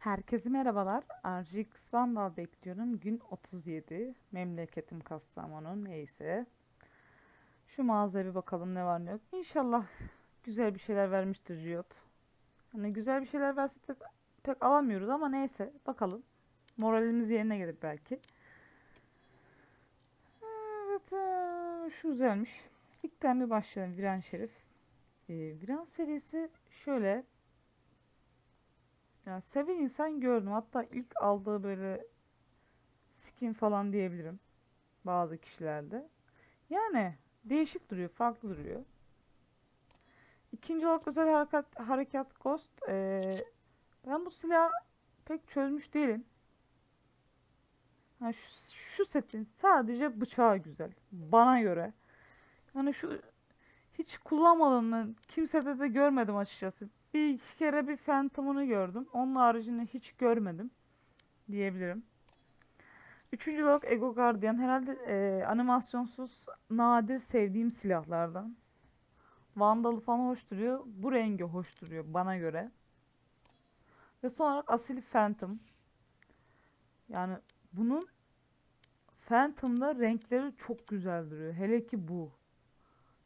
Herkese merhabalar. RGX Vandal bekliyorum. Gün 37. Memleketim Kastamonu. Neyse. Şu mağazaya bir bakalım ne var ne yok. İnşallah güzel bir şeyler vermiştir Riot. Hani güzel bir şeyler verse de pek alamıyoruz ama neyse. Bakalım. Moralimiz yerine gelir belki. Evet. eee, Şu güzelmiş. İlkten bir başlayalım. Viren Şerif. Ee, Viren serisi şöyle ya seven insan gördüm. Hatta ilk aldığı böyle skin falan diyebilirim. Bazı kişilerde. Yani değişik duruyor, farklı duruyor. İkinci olarak özel harekat, harekat Ghost. Ee, ben bu silahı pek çözmüş değilim. Ha, şu, şu setin sadece bıçağı güzel. Bana göre. Yani şu hiç kullanmadığımı kimsede de görmedim açıkçası. Bir iki kere bir Phantom'unu gördüm. Onun haricinde hiç görmedim diyebilirim. Üçüncü olarak Ego Guardian. Herhalde e, animasyonsuz nadir sevdiğim silahlardan. Vandalı falan hoş duruyor. Bu rengi hoş duruyor bana göre. Ve son olarak Asil Phantom. Yani bunun Phantom'da renkleri çok güzel duruyor. Hele ki bu.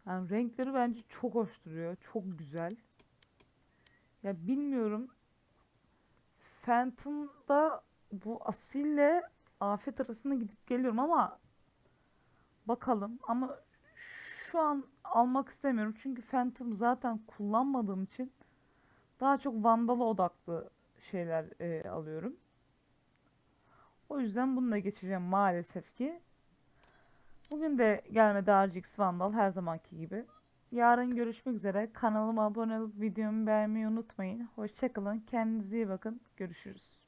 Yani renkleri bence çok hoş duruyor. Çok güzel. Ya bilmiyorum. Phantom'da bu Asil'le Afet arasında gidip geliyorum ama bakalım. Ama şu an almak istemiyorum. Çünkü Phantom zaten kullanmadığım için daha çok Vandal'a odaklı şeyler e, alıyorum. O yüzden bunu da geçeceğim maalesef ki. Bugün de gelmedi RGX Vandal her zamanki gibi. Yarın görüşmek üzere. Kanalıma abone olup videomu beğenmeyi unutmayın. Hoşçakalın. Kendinize iyi bakın. Görüşürüz.